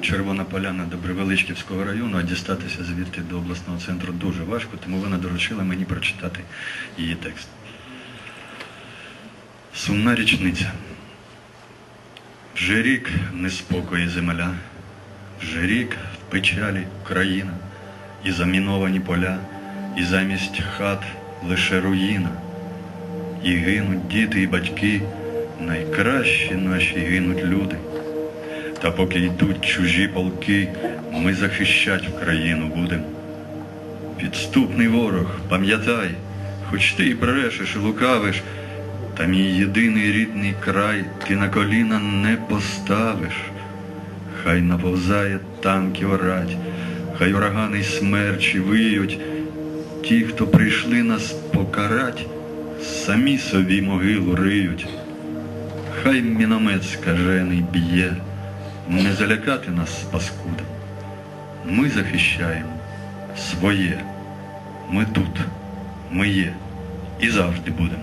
Червона поляна Добровеличківського району, а дістатися звідти до обласного центру дуже важко, тому вона доручила мені прочитати її текст. Сумна річниця. Вже рік в неспокої земля, вже рік в печалі країна, і заміновані поля, і замість хат лише руїна. І гинуть діти і батьки, найкращі наші гинуть люди. Та поки йдуть чужі полки, ми захищать Вкраїну будем. Підступний ворог, пам'ятай, хоч ти і брешеш, і лукавиш, та мій єдиний рідний край ти на коліна не поставиш. Хай наповзає танки орать, хай урагани й смерчі виють, ті, хто прийшли нас покарать, самі собі могилу риють. Хай міномет скажений б'є, не залякати нас паскудом. Ми захищаємо своє. Ми тут, ми є і завжди будемо.